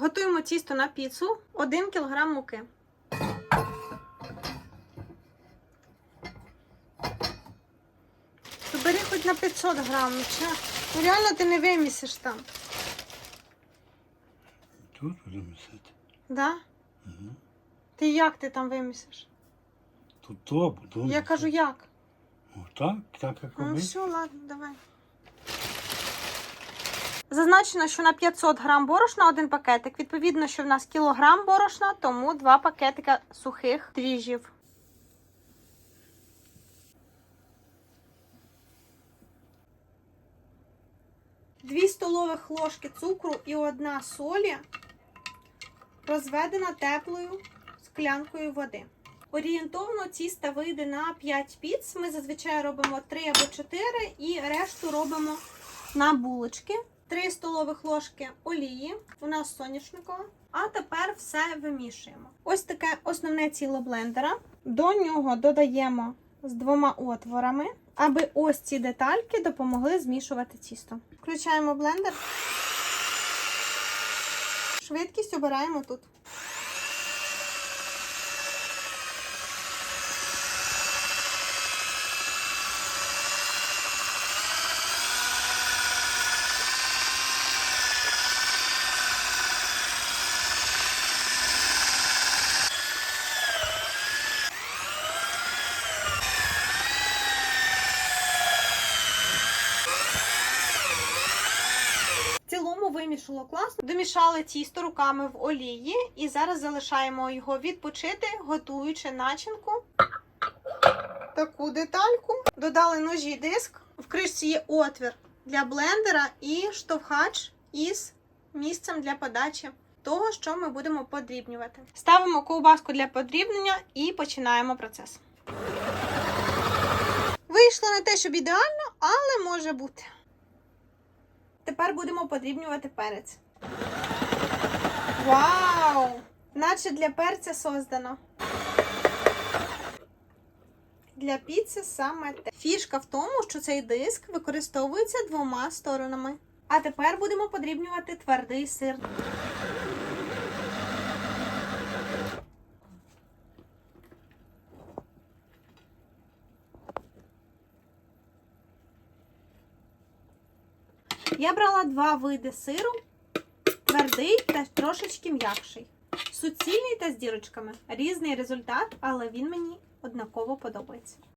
Готуємо тісто на піцу 1 кг муки. То бери хоч на 500 грам, ну? Ну реально ти не вимісиш там. Тут місити. Да? Угу. Ти як ти там вимісиш? Тут то буду. Я кажу, як? Так, так як Ну робити. все, ладно, давай. Зазначено, що на 500 грам борошна один пакетик. Відповідно, що в нас кілограм борошна, тому два пакетика сухих дріжджів. Дві столових ложки цукру і одна солі розведена теплою склянкою води. Орієнтовно тіста вийде на 5 піц. Ми зазвичай робимо 3 або 4 і решту робимо на булочки. 3 столових ложки олії, у нас соняшникова. А тепер все вимішуємо. Ось таке основне ціло блендера. До нього додаємо з двома отворами, аби ось ці детальки допомогли змішувати тісто. Включаємо блендер. Швидкість обираємо тут. В цілому вимішало класно. Домішали тісто руками в олії і зараз залишаємо його відпочити, готуючи начинку. Таку детальку. Додали ножі диск. В кришці є отвір для блендера і штовхач із місцем для подачі того, що ми будемо подрібнювати. Ставимо ковбаску для подрібнення і починаємо процес. Вийшло не те, щоб ідеально, але може бути. Тепер будемо подрібнювати перець. Вау! Наче для перця создано. Для піци саме те. Фішка в тому, що цей диск використовується двома сторонами. А тепер будемо подрібнювати твердий сир. Я брала два види сиру: твердий та трошечки м'якший. Суцільний та з дірочками. Різний результат, але він мені однаково подобається.